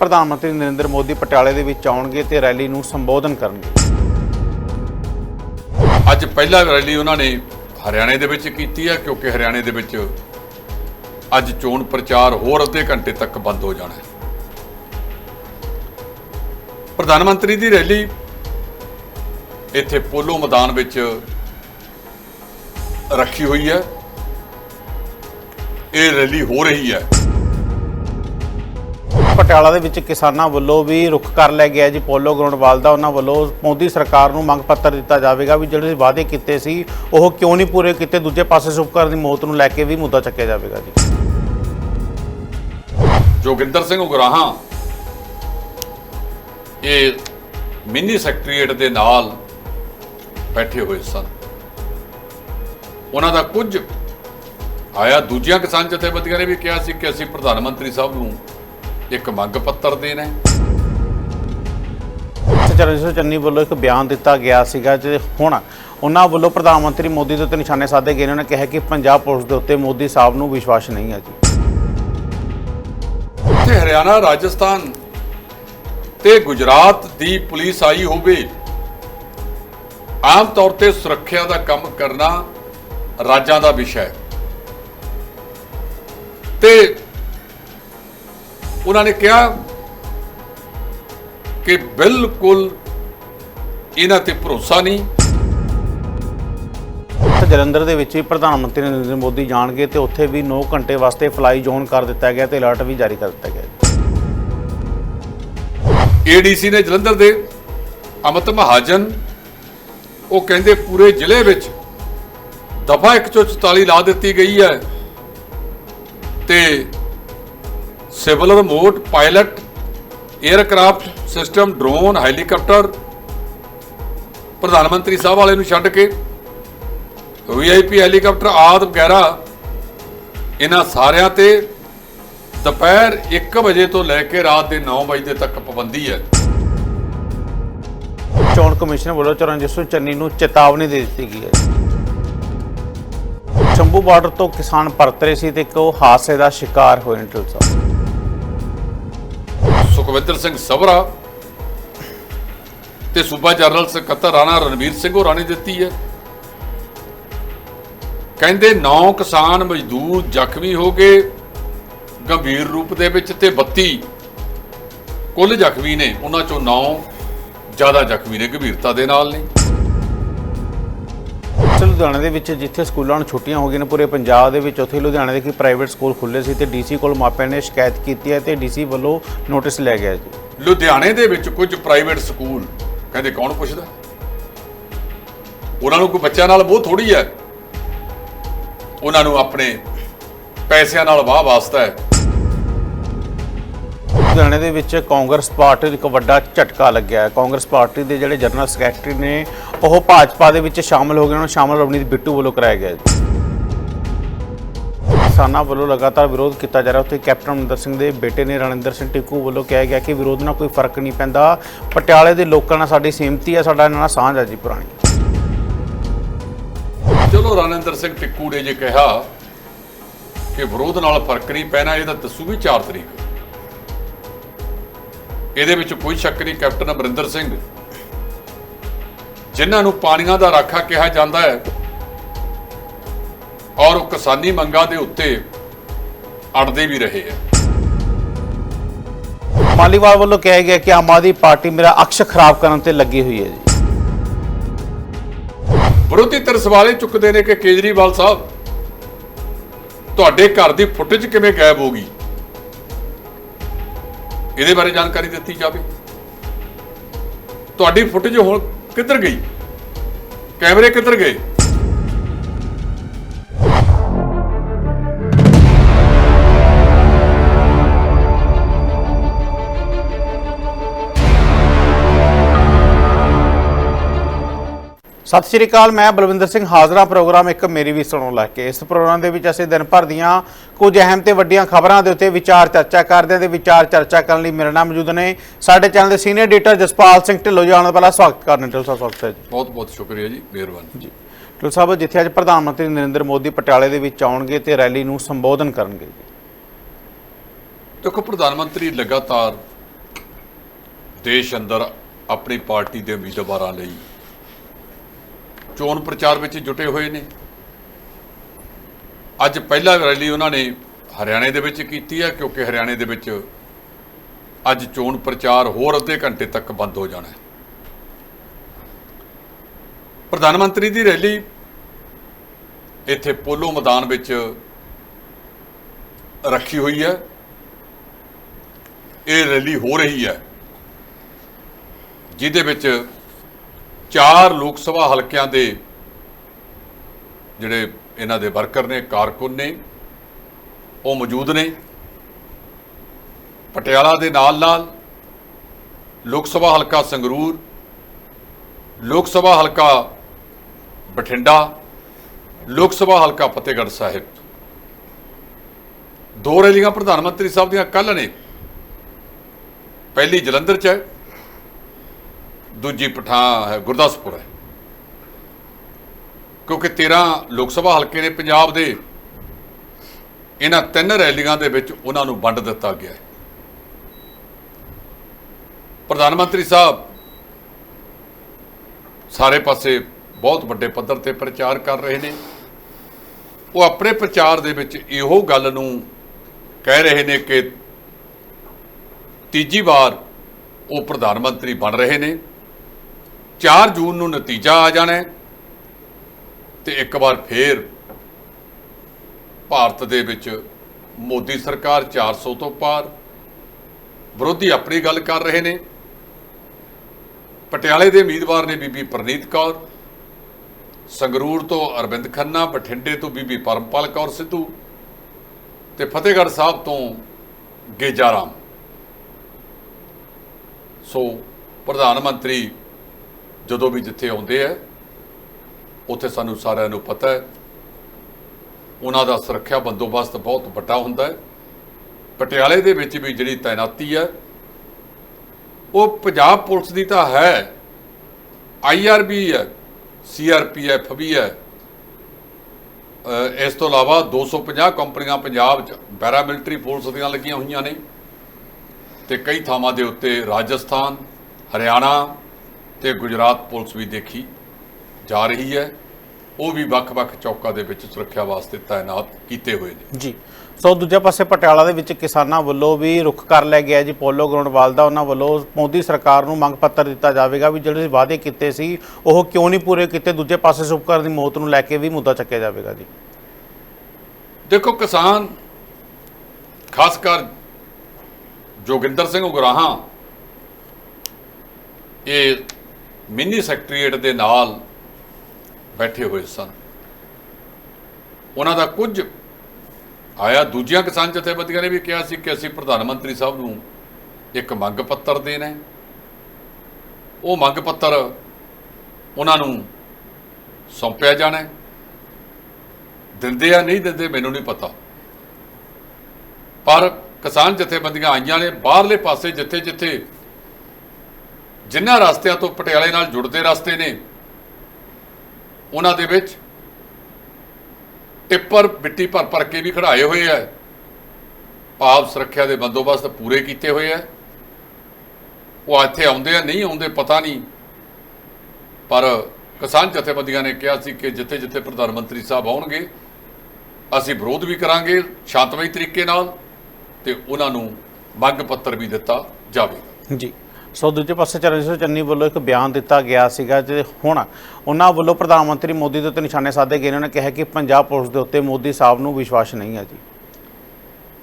ਪ੍ਰਧਾਨ ਮੰਤਰੀ ਨਰਿੰਦਰ ਮੋਦੀ ਪਟਿਆਲੇ ਦੇ ਵਿੱਚ ਆਉਣਗੇ ਤੇ ਰੈਲੀ ਨੂੰ ਸੰਬੋਧਨ ਕਰਨਗੇ। ਅੱਜ ਪਹਿਲਾ ਰੈਲੀ ਉਹਨਾਂ ਨੇ ਹਰਿਆਣੇ ਦੇ ਵਿੱਚ ਕੀਤੀ ਹੈ, ਕਿਉਂਕਿ ਹਰਿਆਣੇ ਦੇ ਵਿੱਚ ਅੱਜ ਚੋਣ ਪ੍ਰਚਾਰ ਹੋਰ ਅੱਧੇ ਘੰਟੇ ਤੱਕ ਬੰਦ ਹੋ ਜਾਣਾ ਹੈ। ਪ੍ਰਧਾਨ ਮੰਤਰੀ ਦੀ ਰੈਲੀ ਇੱਥੇ ਪੋਲੋ ਮੈਦਾਨ ਵਿੱਚ ਰੱਖੀ ਹੋਈ ਹੈ। ਇਹ ਰੈਲੀ ਹੋ ਰਹੀ ਹੈ। ਪਟਿਆਲਾ ਦੇ ਵਿੱਚ ਕਿਸਾਨਾਂ ਵੱਲੋਂ ਵੀ ਰੁੱਖ ਕਰ ਲਿਆ ਗਿਆ ਜੀ। ਪੋਲੋ ਗਰਾਊਂਡ ਵੱਲ ਦਾ ਉਹਨਾਂ ਵੱਲੋਂ ਮੋਦੀ ਸਰਕਾਰ ਨੂੰ ਮੰਗ ਪੱਤਰ ਦਿੱਤਾ ਜਾਵੇਗਾ ਵੀ ਜਿਹੜੇ ਵਾਅਦੇ ਕੀਤੇ ਸੀ, ਉਹ ਕਿਉਂ ਨਹੀਂ ਪੂਰੇ ਕੀਤੇ? ਦੂਜੇ ਪਾਸੇ ਸੁਪਕਰ ਦੀ ਮੌਤ ਨੂੰ ਲੈ ਕੇ ਵੀ ਮੁੱਦਾ ਚੱਕਿਆ ਜਾਵੇਗਾ ਜੀ। ਜੋਗਿੰਦਰ ਸਿੰਘ ਉਗਰਾਹਾਂ, ਇਹ ਮਿੰਨੀ ਸੈਕਟਰੀਏਟ ਦੇ ਨਾਲ ਬੈਠੇ ਹੋਏ ਸਨ। ਉਹਨਾਂ ਦਾ ਕੁਝ ਆਇਆ। ਦੂਜੀਆਂ ਕਿਸਾਨ ਜਥੇਬੰਦੀਆਂ ਨੇ ਵੀ ਕਿਹਾ ਸੀ ਕਿ ਅਸੀਂ ਪ੍ਰਧਾਨ ਮੰਤਰੀ ਸਾਹਿਬ ਨੂੰ ਇੱਕ ਮੰਗ ਪੱਤਰ ਦੇਣਾ ਹੈ ਚਰਨਜੀਤ ਚੰਨੀ ਵੱਲੋਂ ਇੱਕ ਬਿਆਨ ਦਿੱਤਾ ਗਿਆ ਸੀਗਾ ਤੇ ਹੁਣ ਉਹਨਾਂ ਵੱਲੋਂ ਪ੍ਰਧਾਨ ਮੰਤਰੀ ਮੋਦੀ ਦੇ ਉੱਤੇ ਨਿਸ਼ਾਨੇ ਸਾਧੇ ਗਏ ਨੇ। ਉਹਨਾਂ ਨੇ ਕਿਹਾ ਕਿ ਪੰਜਾਬ ਪੁਲਿਸ ਦੇ ਉੱਤੇ ਮੋਦੀ ਸਾਹਿਬ ਨੂੰ ਵਿਸ਼ਵਾਸ ਨਹੀਂ ਹੈ ਜੀ। ਉੱਥੇ ਹਰਿਆਣਾ ਰਾਜਸਥਾਨ ਤੇ ਗੁਜਰਾਤ ਦੀ ਪੁਲਿਸ ਆਈ ਹੋਵੇ ਆਮ ਤੌਰ ਤੇ ਸੁਰੱਖਿਆ ਦਾ ਕੰਮ ਕਰਨਾ ਰਾਜਾਂ ਦਾ ਵਿਸ਼ਾ ਹੈ। ਤੇ ਉਹਨਾਂ ਨੇ ਕਿਹਾ ਕਿ ਬਿਲਕੁਲ ਇਹਨਾਂ ਤੇ ਭਰੋਸਾ ਨਹੀਂ। ਜਲੰਧਰ ਦੇ ਵਿੱਚ ਵੀ ਪ੍ਰਧਾਨ ਮੰਤਰੀ ਨਰਿੰਦਰ ਮੋਦੀ ਜਾਣਗੇ ਤੇ ਉੱਥੇ ਵੀ 9 ਘੰਟੇ ਵਾਸਤੇ ਫਲਾਈ ਜ਼ੋਨ ਕਰ ਦਿੱਤਾ ਗਿਆ ਤੇ ਅਲਰਟ ਵੀ ਜਾਰੀ ਕਰ ਦਿੱਤਾ ਗਿਆ ਏਡੀਸੀ ਨੇ ਜਲੰਧਰ ਦੇ ਅਮਿਤ ਮਹਾਜਨ ਉਹ ਕਹਿੰਦੇ ਪੂਰੇ ਜ਼ਿਲ੍ਹੇ ਵਿੱਚ ਦਫਾ 144 ਲਾ ਦਿੱਤੀ ਗਈ ਹੈ ਤੇ civil remote pilot aircraft system, drone, helicopter, ਪ੍ਰਧਾਨ ਮੰਤਰੀ ਸਾਹਿਬ ਵਾਲੇ ਨੂੰ ਛੱਡ ਕੇ, ਵੀਆਈਪੀ, ਹੈਲੀਕਾਪਟਰ ਆਦ ਵਗੈਰਾ, ਇਹਨਾਂ ਸਾਰਿਆਂ ਤੇ ਦੁਪਹਿਰ 1 ਵਜੇ ਤੋਂ ਲੈ ਕੇ ਰਾਤ ਦੇ 9 ਵਜੇ ਤੱਕ ਪਾਬੰਦੀ ਹੈ। ਚੋਣ ਕਮਿਸ਼ਨ ਵੱਲੋਂ ਚਰਨਜੀਤ ਸਿੰਘ ਚੰਨੀ ਨੂੰ ਚੇਤਾਵਨੀ ਦੇ ਦਿੱਤੀ ਗਈ ਹੈ। ਸ਼ੰਭੂ ਬਾਰਡਰ ਤੋਂ ਕਿਸਾਨ ਪਰਤ ਰਹੇ ਸੀ ਤੇ ਇੱਕ ਉਹ ਹਾਦਸੇ ਦਾ ਸ਼ਿਕਾਰ ਹੋਏ ਨੇ ਸਾਹਿਬ। ਸੁਖਵਿੰਦਰ ਸਿੰਘ ਸਭਰਾ ਤੇ ਸੂਬਾ ਜਨਰਲ ਸਕੱਤਰ ਰਾਣਾ ਰਣਵੀਰ ਸਿੰਘ ਹੋਰਾਂ ਨੇ ਦਿੱਤੀ ਹੈ। ਕਹਿੰਦੇ 9 ਕਿਸਾਨ ਮਜ਼ਦੂਰ ਜ਼ਖਮੀ ਹੋ ਗਏ। ਗੰਭੀਰ ਰੂਪ ਦੇ ਵਿੱਚ ਤੇ 32 ਕੁੱਲ ਜ਼ਖਮੀ ਨੇ। ਉਹਨਾਂ ਚੋਂ 9 ਜ਼ਿਆਦਾ ਜ਼ਖਮੀ ਨੇ, ਗੰਭੀਰਤਾ ਦੇ ਨਾਲ ਨੇ। ਲੁਧਿਆਣੇ ਦੇ ਵਿੱਚ ਜਿੱਥੇ ਸਕੂਲਾਂ ਨੂੰ ਛੁੱਟੀਆਂ ਹੋ ਗਈਆਂ ਨੇ, ਪੂਰੇ ਪੰਜਾਬ ਦੇ ਵਿੱਚ, ਉੱਥੇ ਲੁਧਿਆਣੇ ਦੇ ਕੀ ਪ੍ਰਾਈਵੇਟ ਸਕੂਲ ਖੁੱਲੇ ਸੀ ਤੇ ਡੀਸੀ ਕੋਲ ਮਾਪਿਆਂ ਨੇ ਸ਼ਿਕਾਇਤ ਕੀਤੀ ਹੈ ਤੇ ਡੀਸੀ ਵੱਲੋਂ ਨੋਟਿਸ ਲੈ ਗਿਆ ਜੀ। ਲੁਧਿਆਣੇ ਦੇ ਵਿੱਚ ਕੁਝ ਪ੍ਰਾਈਵੇਟ ਸਕੂਲ ਕਹਿੰਦੇ ਕੌਣ ਪੁੱਛਦਾ? ਉਹਨਾਂ ਨੂੰ ਕੋਈ ਬੱਚਿਆਂ ਨਾਲ ਬਹੁਤ ਥੋੜੀ ਹੈ? ਉਹਨਾਂ ਨੂੰ ਆਪਣੇ ਪੈਸਿਆਂ ਨਾਲ ਵਾਹ ਵਾਸਤਾ ਹੈ। ਲੁਧਿਆਣੇ ਦੇ ਵਿੱਚ ਕਾਂਗਰਸ ਪਾਰਟੀ ਨੂੰ ਇੱਕ ਵੱਡਾ ਝਟਕਾ ਲੱਗਿਆ ਹੈ। ਕਾਂਗਰਸ ਪਾਰਟੀ ਦੇ ਜਿਹੜੇ ਜਨਰਲ ਸੈਕਟਰੀ ਨੇ, ਉਹ ਭਾਜਪਾ ਦੇ ਵਿੱਚ ਸ਼ਾਮਲ ਹੋ ਗਏ। ਉਹਨਾਂ ਸ਼ਾਮਲ ਰਵਨੀਤ ਬਿੱਟੂ ਵੱਲੋਂ ਕਰਾਇਆ ਗਿਆ ਕਿਸਾਨਾਂ ਵੱਲੋਂ ਲਗਾਤਾਰ ਵਿਰੋਧ ਕੀਤਾ ਜਾ ਰਿਹਾ। ਉੱਥੇ ਕੈਪਟਨ ਅਮਰਿੰਦਰ ਸਿੰਘ ਦੇ ਬੇਟੇ ਨੇ ਰਣਿੰਦਰ ਸਿੰਘ ਟਿੱਕੂ ਵੱਲੋਂ ਕਿਹਾ ਗਿਆ ਕਿ ਵਿਰੋਧ ਨਾਲ ਕੋਈ ਫ਼ਰਕ ਨਹੀਂ ਪੈਂਦਾ। ਪਟਿਆਲੇ ਦੇ ਲੋਕਾਂ ਨਾਲ ਸਾਡੀ ਸਹਿਮਤੀ ਹੈ। ਸਾਡਾ ਇਹਨਾਂ ਨਾਲ ਸਾਂਝ ਹੈ ਜੀ ਪੁਰਾਣੀ। ਚਲੋ ਰਣਿੰਦਰ ਸਿੰਘ ਟਿੱਕੂ ਨੇ ਜੇ ਕਿਹਾ ਕਿ ਵਿਰੋਧ ਨਾਲ ਫ਼ਰਕ ਨਹੀਂ ਪੈਣਾ ਇਹਦਾ ਦੱਸੂ ਵੀ 4 ਤਰੀਕ। ਇਹਦੇ ਵਿੱਚ ਕੋਈ ਸ਼ੱਕ ਨਹੀਂ ਕੈਪਟਨ ਅਮਰਿੰਦਰ ਸਿੰਘ। ਜਿਨ੍ਹਾਂ ਨੂੰ ਪਾਣੀਆਂ ਦਾ ਰਾਖਾ ਕਿਹਾ ਜਾਂਦਾ ਹੈ ਔਰ ਉਹ ਕਿਸਾਨੀ ਮੰਗਾਂ ਦੇ ਉੱਤੇ ਅੜਦੇ ਵੀ ਰਹੇ ਹੈ। ਮਾਲੀਵਾਲ ਵੱਲੋਂ ਕਿਹਾ ਗਿਆ ਕਿ ਆਮ ਆਦਮੀ ਪਾਰਟੀ ਮੇਰਾ ਅਕਸ਼ ਖਰਾਬ ਕਰਨ ਤੇ ਲੱਗੀ ਹੋਈ ਹੈ ਜੀ। ਵਿਰੋਧੀ ਧਿਰ ਸਵਾਲੇ ਚੁੱਕਦੇ ਨੇ ਕਿ ਕੇਜਰੀਵਾਲ ਸਾਹਿਬ ਤੁਹਾਡੇ ਘਰ ਦੀ ਫੁਟੇਜ ਕਿਵੇਂ ਗਾਇਬ ਹੋ ਗਈ? ਇਹਦੇ ਬਾਰੇ ਜਾਣਕਾਰੀ ਦਿੱਤੀ ਜਾਵੇ। ਤੁਹਾਡੀ ਫੁਟੇਜ ਹੁਣ ਕਿੱਧਰ ਗਈ? ਕੈਮਰੇ ਕਿੱਧਰ ਗਏ? ਸਤਿ ਸ਼੍ਰੀ ਅਕਾਲ ਮੈਂ ਬਲਵਿੰਦਰ ਸਿੰਘ ਹਾਜ਼ਰਾ ਪ੍ਰੋਗਰਾਮ ਇੱਕ ਮੇਰੀ ਵੀ ਸੁਣੋ ਲੈ ਕੇ। ਇਸ ਪ੍ਰੋਗਰਾਮ ਦੇ ਵਿੱਚ ਅਸੀਂ ਦਿਨ ਭਰ ਦੀਆਂ ਕੁਝ ਅਹਿਮ ਤੇ ਵੱਡੀਆਂ ਖਬਰਾਂ ਦੇ ਉੱਤੇ ਵਿਚਾਰ ਚਰਚਾ ਕਰਦੇ ਹਾਂ ਤੇ ਵਿਚਾਰ ਚਰਚਾ ਕਰਨ ਲਈ ਮੇਰੇ ਨਾਲ ਮੌਜੂਦ ਨੇ ਸਾਡੇ ਚੈਨਲ ਦੇ ਸੀਨੀਅਰ ਐਡੀਟਰ ਜਸਪਾਲ ਸਿੰਘ ਢਿੱਲੋਂ ਜੀ। ਆਉਣ ਤੋਂ ਪਹਿਲਾਂ ਸਵਾਗਤ ਕਰਨ ਢਿੱਲੋਂ ਸਾਹਿਬ ਸਵਾਗਤ ਹੈ ਜੀ। ਬਹੁਤ ਬਹੁਤ ਸ਼ੁਕਰੀਆ ਜੀ ਮਿਹਰਬਾਨੀ। ਜੀ ਢਿੱਲੋਂ ਸਾਹਿਬ ਜਿੱਥੇ ਅੱਜ ਪ੍ਰਧਾਨ ਮੰਤਰੀ ਨਰਿੰਦਰ ਮੋਦੀ ਪਟਿਆਲੇ ਦੇ ਵਿੱਚ ਆਉਣਗੇ ਤੇ ਰੈਲੀ ਨੂੰ ਸੰਬੋਧਨ ਕਰਨਗੇ। ਦੇਖੋ ਪ੍ਰਧਾਨ ਮੰਤਰੀ ਲਗਾਤਾਰ ਦੇਸ਼ ਅੰਦਰ ਆਪਣੀ ਪਾਰਟੀ ਦੇ ਉਮੀਦਵਾਰਾਂ ਲਈ ਚੋਣ ਪ੍ਰਚਾਰ ਵਿੱਚ ਜੁਟੇ ਹੋਏ ਨੇ। ਅੱਜ ਪਹਿਲਾ ਰੈਲੀ ਉਹਨਾਂ ਨੇ ਹਰਿਆਣੇ ਦੇ ਵਿੱਚ ਕੀਤੀ ਹੈ, ਕਿਉਂਕਿ ਹਰਿਆਣੇ ਦੇ ਵਿੱਚ ਅੱਜ ਚੋਣ ਪ੍ਰਚਾਰ ਹੋਰ ਅੱਧੇ ਘੰਟੇ ਤੱਕ ਬੰਦ ਹੋ ਜਾਣਾ ਹੈ। ਪ੍ਰਧਾਨ ਮੰਤਰੀ ਦੀ ਰੈਲੀ ਇੱਥੇ ਪੋਲੋ ਮੈਦਾਨ ਵਿੱਚ ਰੱਖੀ ਹੋਈ ਹੈ। ਇਹ ਰੈਲੀ ਹੋ ਰਹੀ ਹੈ, ਜਿਹਦੇ ਵਿੱਚ ਚਾਰ ਲੋਕ ਸਭਾ ਹਲਕਿਆਂ ਦੇ ਜਿਹੜੇ ਇਹਨਾਂ ਦੇ ਵਰਕਰ ਨੇ, ਕਾਰਕੁਨ ਨੇ, ਉਹ ਮੌਜੂਦ ਨੇ। ਪਟਿਆਲਾ ਦੇ ਨਾਲ ਨਾਲ ਲੋਕ ਸਭਾ ਹਲਕਾ ਸੰਗਰੂਰ, ਲੋਕ ਸਭਾ ਹਲਕਾ ਬਠਿੰਡਾ, ਲੋਕ ਸਭਾ ਹਲਕਾ ਫਤਿਹਗੜ੍ਹ ਸਾਹਿਬ। ਦੋ ਰੈਲੀਆਂ ਪ੍ਰਧਾਨ ਮੰਤਰੀ ਸਾਹਿਬ ਦੀਆਂ ਕੱਲ ਨੇ। ਪਹਿਲੀ ਜਲੰਧਰ 'ਚ ਹੈ। ਦੂਜੀ ਪਠਾਨ ਹੈ, ਗੁਰਦਾਸਪੁਰ ਹੈ। ਕਿਉਂਕਿ 13 ਲੋਕ ਸਭਾ ਹਲਕੇ ਨੇ ਪੰਜਾਬ ਦੇ, ਇਹਨਾਂ ਤਿੰਨ ਰੈਲੀਆਂ ਦੇ ਵਿੱਚ ਉਹਨਾਂ ਨੂੰ ਵੰਡ ਦਿੱਤਾ ਗਿਆ ਹੈ। ਪ੍ਰਧਾਨ ਮੰਤਰੀ ਸਾਹਿਬ, ਸਾਰੇ ਪਾਸੇ ਬਹੁਤ ਵੱਡੇ ਪੱਧਰ ਤੇ ਪ੍ਰਚਾਰ ਕਰ ਰਹੇ ਨੇ। ਉਹ ਆਪਣੇ ਪ੍ਰਚਾਰ ਦੇ ਵਿੱਚ ਇਹੋ ਗੱਲ ਨੂੰ ਕਹਿ ਰਹੇ ਨੇ ਕਿ ਤੀਜੀ ਵਾਰ ਉਹ ਪ੍ਰਧਾਨ ਮੰਤਰੀ ਬਣ ਰਹੇ ਨੇ। 4 ਜੂਨ ਨੂੰ ਨਤੀਜਾ ਆ ਜਾਣਾ ਹੈ ਤੇ ਇੱਕ ਵਾਰ ਫੇਰ ਭਾਰਤ ਦੇ ਵਿੱਚ ਮੋਦੀ ਸਰਕਾਰ 400 ਤੋਂ ਪਾਰ ਵਿਰੋਧੀ ਆਪਣੀ ਗੱਲ ਕਰ ਰਹੇ ਨੇ। ਪਟਿਆਲੇ ਦੇ ਉਮੀਦਵਾਰ ਨੇ ਬੀਬੀ ਪ੍ਰਨੀਤ ਕੌਰ, ਸੰਗਰੂਰ ਤੋਂ ਅਰਵਿੰਦ ਖੰਨਾ, ਬਠਿੰਡੇ ਤੋਂ ਬੀਬੀ ਪਰਮਪਾਲ ਕੌਰ ਸਿੱਧੂ ਤੇ ਫਤਿਹਗੜ੍ਹ ਸਾਹਿਬ ਤੋਂ ਗੇਜਾ ਰਾਮ। ਸੋ ਪ੍ਰਧਾਨ ਮੰਤਰੀ ਜਦੋਂ ਵੀ ਜਿੱਥੇ ਆਉਂਦੇ ਆ, ਉੱਥੇ ਸਾਨੂੰ ਸਾਰਿਆਂ ਨੂੰ ਪਤਾ ਹੈ। ਉਹਨਾਂ ਦਾ ਸੁਰੱਖਿਆ ਬੰਦੋਬਸਤ ਬਹੁਤ ਵੱਡਾ ਹੁੰਦਾ ਹੈ। ਪਟਿਆਲੇ ਦੇ ਵਿੱਚ ਵੀ ਜਿਹੜੀ ਤਾਇਨਾਤੀ ਹੈ, ਉਹ ਪੰਜਾਬ ਪੁਲਿਸ ਦੀ ਤਾਂ ਹੈ। ਆਈਆਰਬੀ ਹੈ ਸੀਆਰਪੀਐਫ ਵੀ ਹੈ। ਇਸ ਤੋਂ ਇਲਾਵਾ 250 ਕੰਪਨੀਆਂ ਪੰਜਾਬ 'ਚ ਪੈਰਾਮਿਲਟਰੀ ਫੋਰਸ ਦੀਆਂ ਲੱਗੀਆਂ ਹੋਈਆਂ ਨੇ ਤੇ ਕਈ ਥਾਵਾਂ ਦੇ ਉੱਤੇ ਰਾਜਸਥਾਨ, ਹਰਿਆਣਾ ਤੇ ਗੁਜਰਾਤ ਪੁਲਿਸ ਵੀ ਦੇਖੀ ਜਾ ਰਹੀ ਹੈ। ਉਹ ਵੀ ਵੱਖ-ਵੱਖ ਚੌਕਾਂ ਦੇ ਵਿੱਚ ਸੁਰੱਖਿਆ ਵਾਸਤੇ ਤਾਇਨਾਤ ਕੀਤੇ ਹੋਏ ਨੇ। ਜੀ। ਸੋ ਦੂਜੇ ਪਾਸੇ ਪਟਿਆਲਾ ਦੇ ਵਿੱਚ ਕਿਸਾਨਾਂ ਵੱਲੋਂ ਵੀ ਰੁਖ ਕਰ ਲਿਆ ਗਿਆ ਜੀ। ਪੋਲੋ ਗਰਾਊਂਡ ਵੱਲ ਦਾ ਉਹਨਾਂ ਵੱਲੋਂ ਮੋਦੀ ਸਰਕਾਰ ਨੂੰ ਮੰਗ ਪੱਤਰ ਦਿੱਤਾ ਜਾਵੇਗਾ ਵੀ ਜਿਹੜੇ ਵਾਅਦੇ ਕੀਤੇ ਸੀ ਉਹ ਕਿਉਂ ਨਹੀਂ ਪੂਰੇ ਕੀਤੇ? ਦੂਜੇ ਪਾਸੇ ਸੁਪਕਰ ਦੀ ਮੌਤ ਨੂੰ ਲੈ ਕੇ ਵੀ ਮੁੱਦਾ ਚੱਕਿਆ ਜਾਵੇਗਾ ਜੀ। ਦੇਖੋ ਕਿਸਾਨ ਖਾਸ ਕਰ ਜੋਗਿੰਦਰ ਸਿੰਘ ਉਗਰਾਹਾਂ ਇਹ ਮਿੰਨੀ ਸੈਕਟਰੀਏਟ ਦੇ ਨਾਲ ਬੈਠੇ ਹੋਏ ਸਨ। ਉਹਨਾਂ ਦਾ ਕੁਝ ਆਇਆ, ਦੂਜੀਆਂ ਕਿਸਾਨ ਜਥੇਬੰਦੀਆਂ ਨੇ ਵੀ ਕਿਹਾ ਸੀ ਕਿ ਅਸੀਂ ਪ੍ਰਧਾਨ ਮੰਤਰੀ ਸਾਹਿਬ ਨੂੰ ਇੱਕ ਮੰਗ ਪੱਤਰ ਦੇਣਾ ਉਹ ਮੰਗ ਪੱਤਰ ਉਹਨਾਂ ਨੂੰ ਸੌਂਪਿਆ ਜਾਣਾ ਦਿੰਦੇ ਆ, ਨਹੀਂ ਦਿੰਦੇ ਮੈਨੂੰ ਨਹੀਂ ਪਤਾ। ਪਰ ਕਿਸਾਨ ਜਥੇਬੰਦੀਆਂ ਆਈਆਂ ਨੇ, ਬਾਹਰਲੇ ਪਾਸੇ ਜਿੱਥੇ ਜਿੱਥੇ ਜਿਨ੍ਹਾਂ ਰਸਤਿਆਂ ਤੋਂ ਪਟਿਆਲੇ ਨਾਲ ਜੁੜਦੇ ਰਸਤੇ ਨੇ, ਉਹਨਾਂ ਦੇ ਵਿੱਚ ਟਿੱਪਰ ਮਿੱਟੀ ਭਰ ਭਰ ਕੇ ਵੀ ਖੜਾਏ ਹੋਏ ਆ। ਭਾਵ ਸੁਰੱਖਿਆ ਦੇ ਬੰਦੋਬਸਤ ਪੂਰੇ ਕੀਤੇ ਹੋਏ ਆ। ਉਹ ਇੱਥੇ ਆਉਂਦੇ ਆ, ਨਹੀਂ ਆਉਂਦੇ ਪਤਾ ਨਹੀਂ। ਪਰ ਕਿਸਾਨ ਜਥੇਬੰਦੀਆਂ ਨੇ ਕਿਹਾ ਸੀ ਕਿ ਜਿੱਥੇ ਜਿੱਥੇ ਪ੍ਰਧਾਨ ਮੰਤਰੀ ਸਾਹਿਬ ਆਉਣਗੇ, ਅਸੀਂ ਵਿਰੋਧ ਵੀ ਕਰਾਂਗੇ ਸ਼ਾਂਤਮਈ ਤਰੀਕੇ ਨਾਲ ਤੇ ਉਹਨਾਂ ਨੂੰ ਮੰਗ ਪੱਤਰ ਵੀ ਦਿੱਤਾ ਜਾਵੇਗਾ ਜੀ। ਸੋ ਦੂਜੇ ਪਾਸੇ ਚਰਨਜੀਤ ਚੰਨੀ ਵੱਲੋਂ ਇੱਕ ਬਿਆਨ ਦਿੱਤਾ ਗਿਆ ਸੀਗਾ ਤੇ ਹੁਣ ਉਹਨਾਂ ਵੱਲੋਂ ਪ੍ਰਧਾਨ ਮੰਤਰੀ ਮੋਦੀ ਦੇ ਉੱਤੇ ਨਿਸ਼ਾਨੇ ਸਾਧੇ ਗਏ ਨੇ। ਕਿਹਾ ਕਿ ਪੰਜਾਬ ਪੁਲਿਸ ਦੇ ਉੱਤੇ ਮੋਦੀ ਸਾਹਿਬ ਨੂੰ ਵਿਸ਼ਵਾਸ ਨਹੀਂ ਹੈ ਜੀ।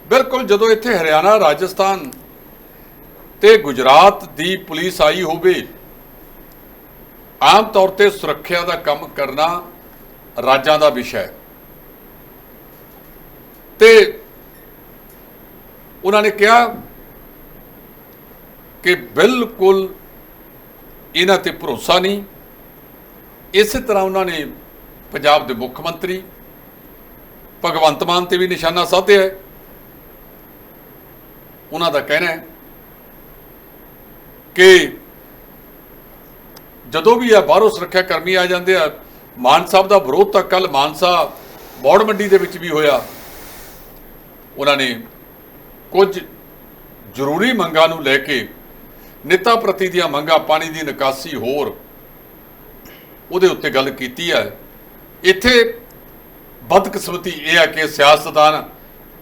ਬਿਲਕੁਲ, ਜਦੋਂ ਇੱਥੇ ਹਰਿਆਣਾ, ਰਾਜਸਥਾਨ ਤੇ ਗੁਜਰਾਤ ਦੀ ਪੁਲਿਸ ਆਈ ਹੋਵੇ, ਆਮ ਤੌਰ ਤੇ ਸੁਰੱਖਿਆ ਦਾ ਕੰਮ ਕਰਨਾ ਰਾਜਾਂ ਦਾ ਵਿਸ਼ਾ ਹੈ। ਤੇ ਉਹਨਾਂ ਨੇ ਕਿਹਾ ਕਿ ਬਿਲਕੁਲ ਇਹਨਾਂ ਤੇ ਭਰੋਸਾ ਨਹੀਂ। ਇਸੇ ਤਰ੍ਹਾਂ ਉਹਨਾਂ ਨੇ ਪੰਜਾਬ ਦੇ ਮੁੱਖ ਮੰਤਰੀ ਭਗਵੰਤ ਮਾਨ ਤੇ ਵੀ ਨਿਸ਼ਾਨਾ ਸਾਧਿਆ ਹੈ। ਉਹਨਾਂ ਦਾ ਕਹਿਣਾ ਹੈ ਕਿ ਜਦੋਂ ਵੀ ਆ ਬਾਹਰੋਂ ਸੁਰੱਖਿਆ ਕਰਮੀ ਆ ਜਾਂਦੇ ਆ, ਮਾਨ ਸਾਹਿਬ ਦਾ ਵਿਰੋਧ ਤਾਂ ਕੱਲ ਮਾਨਸਾ ਬੌੜ ਮੰਡੀ ਦੇ ਵਿੱਚ ਵੀ ਹੋਇਆ। ਉਹਨਾਂ ਨੇ ਕੁਝ ਜ਼ਰੂਰੀ ਮੰਗਾਂ ਨੂੰ ਲੈ ਕੇ ਨੇਤਾ ਪ੍ਰਤੀ ਦੀਆਂ ਮੰਗਾਂ ਪਾਣੀ ਦੀ ਨਿਕਾਸੀ ਹੋਰ। ਉਹਦੇ ਉੱਤੇ ਗੱਲ ਕੀਤੀ ਹੈ। ਇੱਥੇ ਬਦਕਿਸਮਤੀ ਇਹ ਹੈ ਕਿ ਸਿਆਸਤਦਾਨ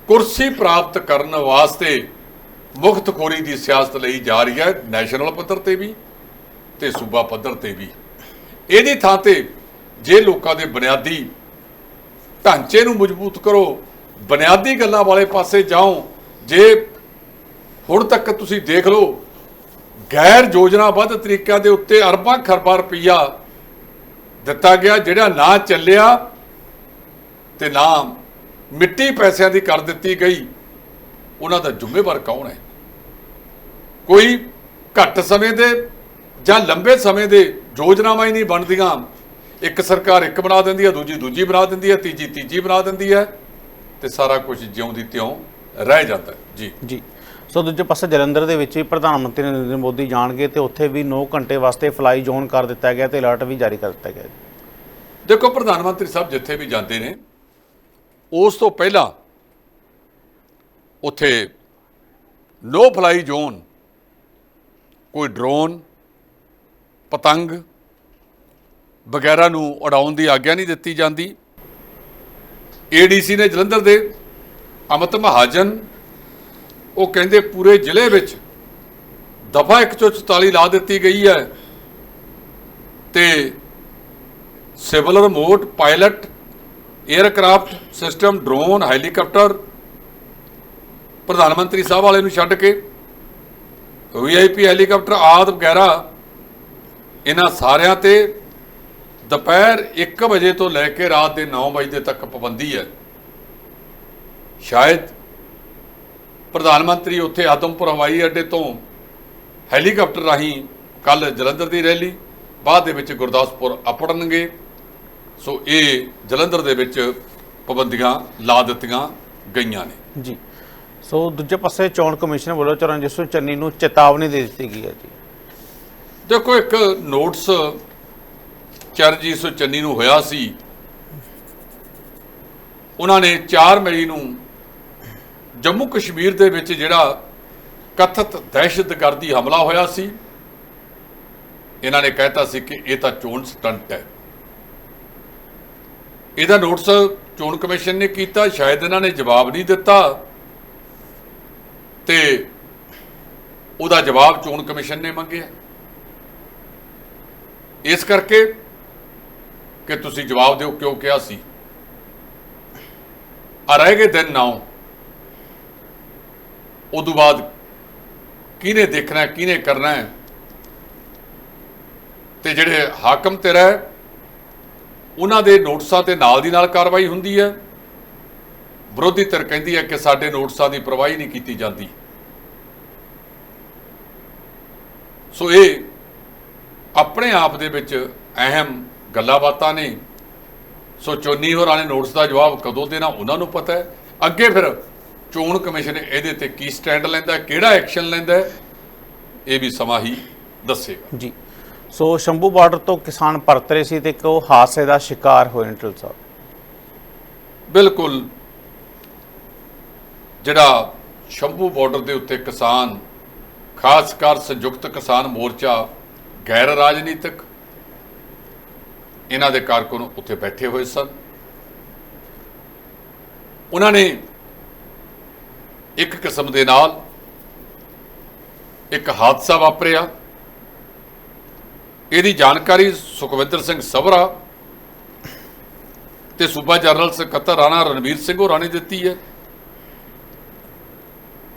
ਕੁਰਸੀ ਪ੍ਰਾਪਤ ਕਰਨ ਵਾਸਤੇ ਮੁਖਤਖੋਰੀ ਦੀ ਸਿਆਸਤ ਲਈ ਜਾ ਰਹੀ ਹੈ, ਨੈਸ਼ਨਲ ਪੱਧਰ ਤੇ ਵੀ ਤੇ ਸੂਬਾ ਪੱਧਰ ਤੇ ਵੀ। ਇਹਦੀ ਥਾਂ ਤੇ ਜੇ ਲੋਕਾਂ ਦੇ ਬੁਨਿਆਦੀ ਢਾਂਚੇ ਨੂੰ ਮਜ਼ਬੂਤ ਕਰੋ, ਬੁਨਿਆਦੀ ਗੱਲਾਂ ਵਾਲੇ ਪਾਸੇ ਜਾਓ, ਜੇ ਹੁਣ ਤੱਕ ਤੁਸੀਂ ਦੇਖ ਲਓ ਗੈਰ ਯੋਜਨਾਬੱਧ ਤਰੀਕਿਆਂ ਦੇ ਉੱਤੇ ਅਰਬਾਂ ਖਰਬਾਂ ਰੁਪਈਆ ਦਿੱਤਾ ਗਿਆ, ਜਿਹੜਾ ਨਾ ਚੱਲਿਆ ਤੇ ਨਾ ਮਿੱਟੀ ਪੈਸਿਆਂ ਦੀ ਕਰ ਦਿੱਤੀ ਗਈ। ਉਹਨਾਂ ਦਾ ਜ਼ਿੰਮੇਵਾਰ ਕੌਣ ਹੈ? ਕੋਈ ਘੱਟ ਸਮੇਂ ਦੇ ਜਾਂ ਲੰਬੇ ਸਮੇਂ ਦੇ ਯੋਜਨਾਵਾਂ ਹੀ ਨਹੀਂ ਬਣਦੀਆਂ। ਇੱਕ ਸਰਕਾਰ ਇੱਕ ਬਣਾ ਦਿੰਦੀ ਹੈ, ਦੂਜੀ ਦੂਜੀ ਬਣਾ ਦਿੰਦੀ ਹੈ, ਤੀਜੀ ਤੀਜੀ ਬਣਾ ਦਿੰਦੀ ਹੈ ਤੇ ਸਾਰਾ ਕੁਝ ਜਿਉਂ ਦੀ ਤਿਉਂ ਰਹਿ ਜਾਂਦਾ ਜੀ। ਜੀ। ਸੋ ਦੂਜੇ ਪਾਸੇ ਜਲੰਧਰ ਦੇ ਵਿੱਚ ਵੀ ਪ੍ਰਧਾਨ ਮੰਤਰੀ ਨਰਿੰਦਰ ਮੋਦੀ ਜਾਣਗੇ ਤੇ ਉੱਥੇ ਵੀ 9 ਘੰਟੇ ਵਾਸਤੇ ਫਲਾਈ ਜ਼ੋਨ ਕਰ ਦਿੱਤਾ ਗਿਆ ਤੇ ਅਲਰਟ ਵੀ ਜਾਰੀ ਕਰ ਦਿੱਤਾ ਗਿਆ ਦੇਖੋ, ਪ੍ਰਧਾਨ ਮੰਤਰੀ ਸਾਹਿਬ ਜਿੱਥੇ ਵੀ ਜਾਂਦੇ ਨੇ, ਉਸ ਤੋਂ ਪਹਿਲਾਂ ਉੱਥੇ ਨੋ ਫਲਾਈ ਜ਼ੋਨ ਕੋਈ ਡਰੋਨ ਪਤੰਗ ਵਗੈਰਾ ਨੂੰ ਉਡਾਉਣ ਦੀ ਆਗਿਆ ਨਹੀਂ ਦਿੱਤੀ ਜਾਂਦੀ। ਏਡੀਸੀ ਨੇ ਜਲੰਧਰ ਦੇ ਅਮਿਤ ਮਹਾਜਨ ਉਹ ਕਹਿੰਦੇ ਪੂਰੇ ਜ਼ਿਲ੍ਹੇ ਵਿੱਚ ਦਫਾ 144 ਲਾ ਦਿੱਤੀ ਗਈ ਹੈ ਤੇ civil remote, pilot aircraft system, drone, helicopter ਪ੍ਰਧਾਨ ਮੰਤਰੀ ਸਾਹਿਬ ਵਾਲੇ ਨੂੰ ਛੱਡ ਕੇ ਵੀਆਈਪੀ ਹੈਲੀਕਾਪਟਰ ਆਦ ਵਗੈਰਾ ਇਹਨਾਂ ਸਾਰਿਆਂ ਤੇ ਦੁਪਹਿਰ 1 ਵਜੇ ਤੋਂ ਲੈ ਕੇ ਰਾਤ ਦੇ 9 ਵਜੇ ਤੱਕ ਪਾਬੰਦੀ ਹੈ। ਸ਼ਾਇਦ ਪ੍ਰਧਾਨ ਮੰਤਰੀ ਉੱਥੇ ਆਦਮਪੁਰ ਹਵਾਈ ਅੱਡੇ ਤੋਂ ਹੈਲੀਕਾਪਟਰ ਰਾਹੀਂ ਕੱਲ ਜਲੰਧਰ ਦੀ ਰੈਲੀ ਬਾਅਦ ਦੇ ਵਿੱਚ ਗੁਰਦਾਸਪੁਰ ਆਪੜਨਗੇ ਸੋ ਇਹ ਜਲੰਧਰ ਦੇ ਵਿੱਚ ਪਾਬੰਦੀਆਂ ਲਾ ਦਿੱਤੀਆਂ ਗਈਆਂ ਨੇ। ਜੀ। ਸੋ ਦੂਜੇ ਪਾਸੇ ਚੋਣ ਕਮਿਸ਼ਨ ਵੱਲੋਂ ਚਰਨਜੀਤ ਸਿੰਘ ਚੰਨੀ ਨੂੰ ਚੇਤਾਵਨੀ ਦੇ ਦਿੱਤੀ ਗਈ ਹੈ ਜੀ। ਦੇਖੋ ਇੱਕ ਨੋਟਿਸ ਚਰਨਜੀਤ ਸਿੰਘ ਚੰਨੀ ਨੂੰ ਹੋਇਆ ਸੀ। ਉਹਨਾਂ ਨੇ 4 ਮਈ ਨੂੰ ਜੰਮੂ ਕਸ਼ਮੀਰ ਦੇ ਵਿੱਚ ਜਿਹੜਾ ਕਥਿਤ ਦਹਿਸ਼ਤਗਰਦੀ ਹਮਲਾ ਹੋਇਆ ਸੀ, ਇਹਨਾਂ ਨੇ ਕਹਿਤਾ ਸੀ ਕਿ ਇਹ ਤਾਂ ਚੋਣ ਸਟੰਟ ਹੈ। ਇਹਦਾ ਨੋਟਿਸ ਚੋਣ ਕਮਿਸ਼ਨ ਨੇ ਕੀਤਾ, ਸ਼ਾਇਦ ਇਹਨਾਂ ਨੇ ਜਵਾਬ ਨਹੀਂ ਦਿੱਤਾ ਤੇ ਉਹਦਾ ਜਵਾਬ ਚੋਣ ਕਮਿਸ਼ਨ ਨੇ ਮੰਗਿਆ। ਇਸ ਕਰਕੇ ਕਿ ਤੁਸੀਂ ਜਵਾਬ ਦਿਓ ਕਿਉਂ ਕਿਹਾ ਸੀ। ਆ ਰਹਿ ਗਏ ਦਿਨ ਨਾਉ। ਉਦੋਂ ਬਾਅਦ ਕਿਹਨੇ ਦੇਖਣਾ, ਕਿਹਨੇ ਕਰਨਾ ਹੈ? ਤੇ ਜਿਹੜੇ ਹਾਕਮ ਤੇ ਰਹਿ ਉਹਨਾਂ ਦੇ ਨੋਟਿਸਾਂ ਤੇ ਨਾਲ ਦੀ ਨਾਲ ਕਾਰਵਾਈ ਹੁੰਦੀ ਹੈ। ਵਿਰੋਧੀ ਧਿਰ ਕਹਿੰਦੀ ਹੈ ਕਿ ਸਾਡੇ ਨੋਟਿਸਾਂ ਦੀ ਪਰਵਾਹੀ ਨਹੀਂ ਕੀਤੀ ਜਾਂਦੀ। ਸੋ ਇਹ ਆਪਣੇ ਆਪ ਦੇ ਵਿੱਚ ਅਹਿਮ ਗੱਲਾਂ ਬਾਤਾਂ ਨੇ। ਸੋ ਚੋਨੀ ਹੋਰਾਂ ਨੇ ਨੋਟਿਸ ਦਾ ਜਵਾਬ ਕਦੋਂ ਦੇਣਾ, ਉਹਨਾਂ ਨੂੰ ਪਤਾ ਹੈ। ਅੱਗੇ ਫਿਰ ਚੋਣ ਕਮਿਸ਼ਨ ਇਹਦੇ ਤੇ ਕੀ ਸਟੈਂਡ ਲੈਂਦਾ ਕਿਹੜਾ ਐਕਸ਼ਨ ਲੈਂਦਾ ਇਹ ਵੀ ਸਮਾਂ ਹੀ ਦੱਸੇਗਾ। ਜੀ। ਸੋ ਸ਼ੰਭੂ ਬਾਰਡਰ ਤੋਂ ਕਿਸਾਨ ਪਰਤ ਰਹੇ ਸੀ ਤੇ ਇੱਕ ਉਹ ਹਾਦਸੇ ਦਾ ਸ਼ਿਕਾਰ ਹੋਏ ਨੇ ਢਿੱਲ ਸਾਹਿਬ। ਬਿਲਕੁਲ। ਜਿਹੜਾ ਸ਼ੰਭੂ ਬਾਰਡਰ ਦੇ ਉੱਤੇ ਕਿਸਾਨ ਖਾਸ ਕਰ ਸੰਯੁਕਤ ਕਿਸਾਨ ਮੋਰਚਾ ਗੈਰ ਰਾਜਨੀਤਿਕ ਇਹਨਾਂ ਦੇ ਕਾਰਕੁਨ ਉੱਥੇ ਬੈਠੇ ਹੋਏ ਸਨ। ਉਹਨਾਂ ਨੇ ਇੱਕ ਕਿਸਮ ਦੇ ਨਾਲ ਇੱਕ ਹਾਦਸਾ ਵਾਪਰਿਆ। ਇਹਦੀ ਜਾਣਕਾਰੀ ਸੁਖਵਿੰਦਰ ਸਿੰਘ ਸਭਰਾ ਤੇ ਸੂਬਾ ਜਨਰਲ ਸਕੱਤਰ ਰਾਣਾ ਰਣਵੀਰ ਸਿੰਘ ਹੋਰਾਂ ਨੇ ਦਿੱਤੀ ਹੈ।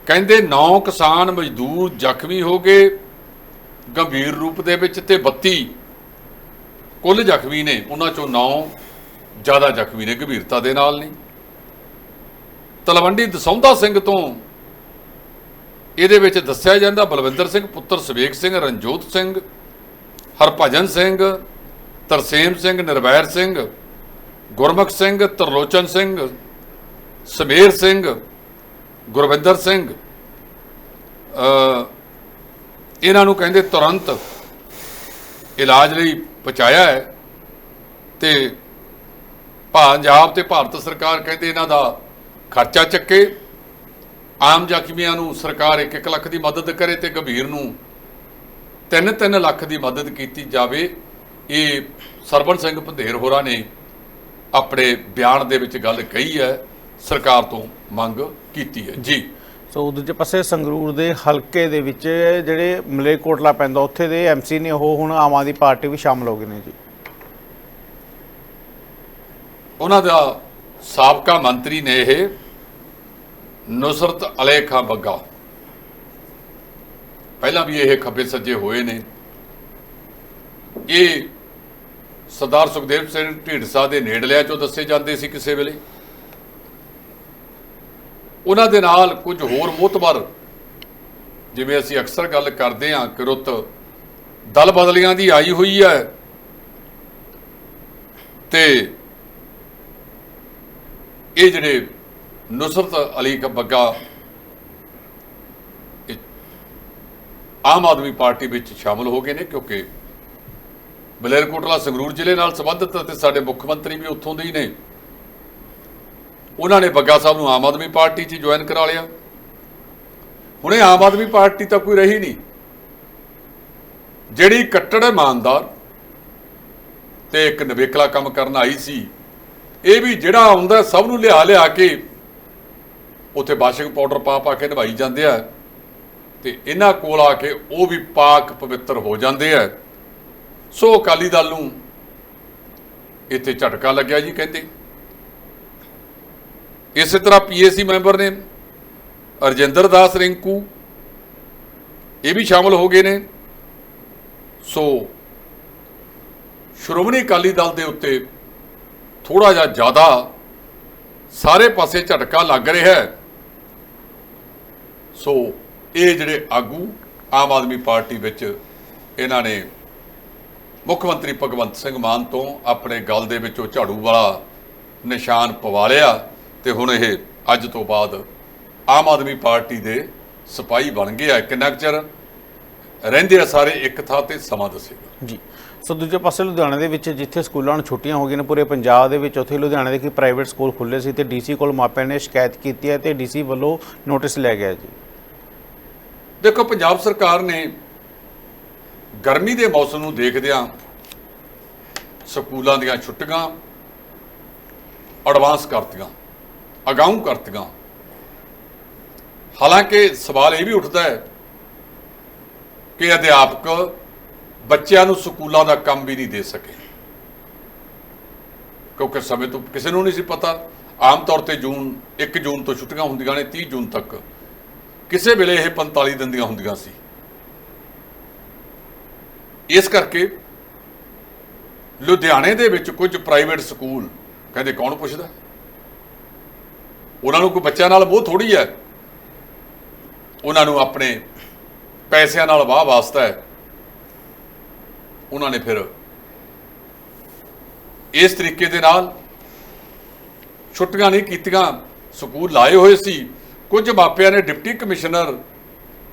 ਕਹਿੰਦੇ 9 ਕਿਸਾਨ ਮਜ਼ਦੂਰ ਜ਼ਖਮੀ ਹੋ ਗਏ ਗੰਭੀਰ ਰੂਪ ਦੇ ਵਿੱਚ ਤੇ 32 ਕੁੱਲ ਜ਼ਖਮੀ ਨੇ। ਉਹਨਾਂ ਚੋਂ 9 ਜ਼ਿਆਦਾ ਜ਼ਖਮੀ ਨੇ, ਗੰਭੀਰਤਾ ਦੇ ਨਾਲ ਨਹੀਂ ਤਲਵੰਡੀ ਦਸੌਂਦਾ ਸਿੰਘ ਤੋਂ। ਇਹਦੇ ਵਿੱਚ ਦੱਸਿਆ ਜਾਂਦਾ ਬਲਵਿੰਦਰ ਸਿੰਘ, ਪੁੱਤਰ ਸਵੇਕ ਸਿੰਘ, ਰਣਜੋਤ ਸਿੰਘ, ਹਰਭਜਨ ਸਿੰਘ, ਤਰਸੇਮ ਸਿੰਘ, ਨਿਰਵੈਰ ਸਿੰਘ, ਗੁਰਮੁਖ ਸਿੰਘ, ਤਰਲੋਚਨ ਸਿੰਘ, ਸਮੇਰ ਸਿੰਘ, ਗੁਰਵਿੰਦਰ ਸਿੰਘ। ਇਹਨਾਂ ਨੂੰ ਕਹਿੰਦੇ ਤੁਰੰਤ ਇਲਾਜ ਲਈ ਪਹੁੰਚਾਇਆ ਹੈ ਤੇ ਪੰਜਾਬ ਤੇ ਭਾਰਤ ਸਰਕਾਰ ਕਹਿੰਦੇ ਇਹਨਾਂ ਦਾ ਖਰਚਾ ਚੱਕੇ ਆਮ ਜ਼ਖਮੀਆਂ ਨੂੰ ਸਰਕਾਰ 1-1 ਲੱਖ ਦੀ ਮਦਦ ਕਰੇ ਤੇ ਗੰਭੀਰ ਨੂੰ 3-3 ਲੱਖ ਦੀ ਮਦਦ ਕੀਤੀ ਜਾਵੇ। ਇਹ ਸਰਬਨ ਸਿੰਘ ਪੰਧੇਰ ਹੋਰਾਂ ਨੇ ਆਪਣੇ ਬਿਆਨ ਦੇ ਵਿੱਚ ਗੱਲ ਕਹੀ ਹੈ। ਸਰਕਾਰ ਤੋਂ ਮੰਗ ਕੀਤੀ ਹੈ। ਜੀ। ਸੋ ਦੂਜੇ ਪਾਸੇ ਸੰਗਰੂਰ ਦੇ ਹਲਕੇ ਦੇ ਵਿੱਚ ਜਿਹੜੇ ਮਲੇਰਕੋਟਲਾ ਪੈਂਦਾ ਉੱਥੇ ਦੇ ਐਮਸੀ ਨੇ ਉਹ ਹੁਣ ਆਮ ਆਦਮੀ ਪਾਰਟੀ ਵੀ ਸ਼ਾਮਲ ਹੋ ਗਏ ਨੇ ਜੀ। ਉਹਨਾਂ ਦਾ ਸਾਬਕਾ ਮੰਤਰੀ ਨੇ ਇਹ ਨੁਸਰਤ ਅਲੀ ਖਾਂ ਬੱਗਾ। ਪਹਿਲਾਂ ਵੀ ਇਹ ਖੱਬੇ ਸੱਜੇ ਹੋਏ ਨੇ। ਇਹ ਸਰਦਾਰ ਸੁਖਦੇਵ ਸਿੰਘ ਢੀਂਡਸਾ ਦੇ ਨੇੜਲਿਆਂ ਚੋਂ ਦੱਸੇ ਜਾਂਦੇ ਸੀ ਕਿਸੇ ਵੇਲੇ। ਉਹਨਾਂ ਦੇ ਨਾਲ ਕੁਝ ਹੋਰ ਮੋਤਬਰ, ਜਿਵੇਂ ਅਸੀਂ ਅਕਸਰ ਗੱਲ ਕਰਦੇ ਹਾਂ ਕਿ ਰੁੱਤ ਦਲ ਬਦਲੀਆਂ ਦੀ ਆਈ ਹੋਈ ਹੈ। ਤੇ ਇਹ ਜਿਹੜੇ ਨੁਸਰਤ ਅਲੀ ਕ ਬੱਗਾ ਆਮ ਆਦਮੀ ਪਾਰਟੀ ਵਿੱਚ ਸ਼ਾਮਲ ਹੋ ਗਏ ਨੇ, ਕਿਉਂਕਿ ਬਲੇਰਕੋਟਲਾ ਸੰਗਰੂਰ ਜ਼ਿਲ੍ਹੇ ਨਾਲ ਸੰਬੰਧਿਤ ਅਤੇ ਸਾਡੇ ਮੁੱਖ ਮੰਤਰੀ ਵੀ ਉੱਥੋਂ ਦੇ ਹੀ ਨੇ। ਉਹਨਾਂ ਨੇ ਬੱਗਾ ਸਾਹਿਬ ਨੂੰ ਆਮ ਆਦਮੀ ਪਾਰਟੀ 'ਚ ਜੁਆਇਨ ਕਰਾ ਲਿਆ। ਹੁਣੇ ਆਮ ਆਦਮੀ ਪਾਰਟੀ ਤਾਂ ਕੋਈ ਰਹੀ ਨਹੀਂ। ਜਿਹੜੀ ਕੱਟੜ ਇਮਾਨਦਾਰ ਤੇ ਇੱਕ ਨਵੇਕਲਾ ਕੰਮ ਕਰਨ ਆਈ ਸੀ, ਇਹ ਵੀ ਜਿਹੜਾ ਆਉਂਦਾ ਸਭ ਨੂੰ ਲਿਆ ਲਿਆ ਕੇ ਉੱਥੇ ਵਾਸ਼ਿੰਗ ਪਾਊਡਰ ਪਾ ਪਾ ਕੇ ਨਵਾਈ ਜਾਂਦੇ ਆ ਤੇ ਇਹਨਾਂ ਕੋਲ ਆ ਕੇ ਉਹ ਵੀ ਪਾਕ ਪਵਿੱਤਰ ਹੋ ਜਾਂਦੇ ਆ। ਸੋ ਅਕਾਲੀ ਦਲ ਨੂੰ ਇੱਥੇ ਝਟਕਾ ਲੱਗਿਆ ਜੀ ਕਹਿੰਦੇ। ਇਸੇ ਤਰ੍ਹਾਂ ਪੀਏਸੀ ਮੈਂਬਰ ਨੇ ਅਰਜਿੰਦਰ ਦਾਸ ਰਿੰਕੂ, ਇਹ ਵੀ ਸ਼ਾਮਲ ਹੋ ਗਏ ਨੇ। ਸੋ ਸ਼੍ਰੋਮਣੀ ਅਕਾਲੀ ਦਲ ਦੇ ਉੱਤੇ ਥੋੜਾ ਜਿਹਾ ਜ਼ਿਆਦਾ ਸਾਰੇ ਪਾਸੇ ਝਟਕਾ ਲੱਗ ਰਿਹਾ ਹੈ। ਸੋ ਇਹ ਜਿਹੜੇ ਆਗੂ ਆਮ ਆਦਮੀ ਪਾਰਟੀ ਵਿੱਚ ਇਹਨਾਂ ਨੇ ਮੁੱਖ ਮੰਤਰੀ ਭਗਵੰਤ ਸਿੰਘ ਮਾਨ ਤੋਂ ਆਪਣੇ ਗੱਲ ਦੇ ਵਿੱਚੋਂ ਝਾੜੂ ਵਾਲਾ ਨਿਸ਼ਾਨ ਪਵਾ ਲਿਆ ਤੇ ਹੁਣ ਇਹ ਅੱਜ ਤੋਂ ਬਾਅਦ ਆਮ ਆਦਮੀ ਪਾਰਟੀ ਦੇ ਸਿਪਾਹੀ ਬਣ ਗਏ ਆ। ਕਿੰਨਾ ਕੁ ਚਿਰ ਰਹਿੰਦੇ ਆ ਸਾਰੇ ਇੱਕ ਥਾਂ ਤੇ ਸਮਾਂ ਦੱਸੇਗਾ। ਜੀ। ਸੋ ਦੂਜੇ ਪਾਸੇ ਲੁਧਿਆਣਾ ਦੇ ਵਿੱਚ ਜਿੱਥੇ ਸਕੂਲਾਂ ਨੂੰ ਛੁੱਟੀਆਂ ਹੋ ਗਈਆਂ ਨੇ, ਪੂਰੇ ਪੰਜਾਬ ਦੇ ਵਿੱਚ, ਉੱਥੇ ਲੁਧਿਆਣਾ ਦੇ ਕੀ ਪ੍ਰਾਈਵੇਟ ਸਕੂਲ ਖੁੱਲੇ ਸੀ ਤੇ ਡੀਸੀ ਕੋਲ ਮਾਪਿਆਂ ਨੇ ਸ਼ਿਕਾਇਤ ਕੀਤੀ ਹੈ ਤੇ ਡੀਸੀ ਵੱਲੋਂ ਨੋਟਿਸ ਲੈ ਗਿਆ ਜੀ। ਦੇਖੋ, ਪੰਜਾਬ ਸਰਕਾਰ ਨੇ ਗਰਮੀ ਦੇ ਮੌਸਮ ਨੂੰ ਦੇਖਦਿਆਂ ਸਕੂਲਾਂ ਦੀਆਂ ਛੁੱਟੀਆਂ ਐਡਵਾਂਸ ਕਰਤੀਆਂ, ਅਗਾਊਂ ਕਰਤੀਆਂ। ਹਾਲਾਂਕਿ ਸਵਾਲ ਇਹ ਵੀ ਉੱਠਦਾ ਹੈ ਕਿ ਅਧਿਆਪਕ ਬੱਚਿਆਂ ਨੂੰ ਸਕੂਲਾਂ ਦਾ ਕੰਮ ਵੀ ਨਹੀਂ ਦੇ ਸਕੇ। ਕਿਉਂਕਿ ਸਮੇਂ ਤੋਂ ਕਿਸੇ ਨੂੰ ਨਹੀਂ ਸੀ ਪਤਾ। ਆਮ ਤੌਰ ਤੇ ਜੂਨ 1 ਜੂਨ ਤੋਂ ਛੁੱਟੀਆਂ ਹੁੰਦੀਆਂ ਨੇ 30 ਜੂਨ ਤੱਕ। ਕਿਸੇ ਵੇਲੇ ਇਹ 45 ਦਿਨ ਦੀਆਂ ਹੁੰਦੀਆਂ ਸੀ। ਇਸ ਕਰਕੇ ਲੁਧਿਆਣੇ ਦੇ ਵਿੱਚ ਕੁਝ ਪ੍ਰਾਈਵੇਟ ਸਕੂਲ ਕਹਿੰਦੇ ਕੌਣ ਪੁੱਛਦਾ? ਉਹਨਾਂ ਨੂੰ ਕੋਈ ਬੱਚਿਆਂ ਨਾਲ ਬਹੁਤ ਥੋੜੀ ਹੈ? ਉਹਨਾਂ ਨੂੰ ਆਪਣੇ ਪੈਸਿਆਂ ਨਾਲ ਵਾਹ ਵਾਸਤਾ ਹੈ। ਉਹਨਾਂ ਨੇ ਫਿਰ ਇਸ ਤਰੀਕੇ ਦੇ ਨਾਲ ਛੁੱਟੀਆਂ ਨਹੀਂ ਕੀਤੀਆਂ, ਸਕੂਲ ਲਾਏ ਹੋਏ ਸੀ। ਕੁਝ ਮਾਪਿਆਂ ਨੇ ਡਿਪਟੀ ਕਮਿਸ਼ਨਰ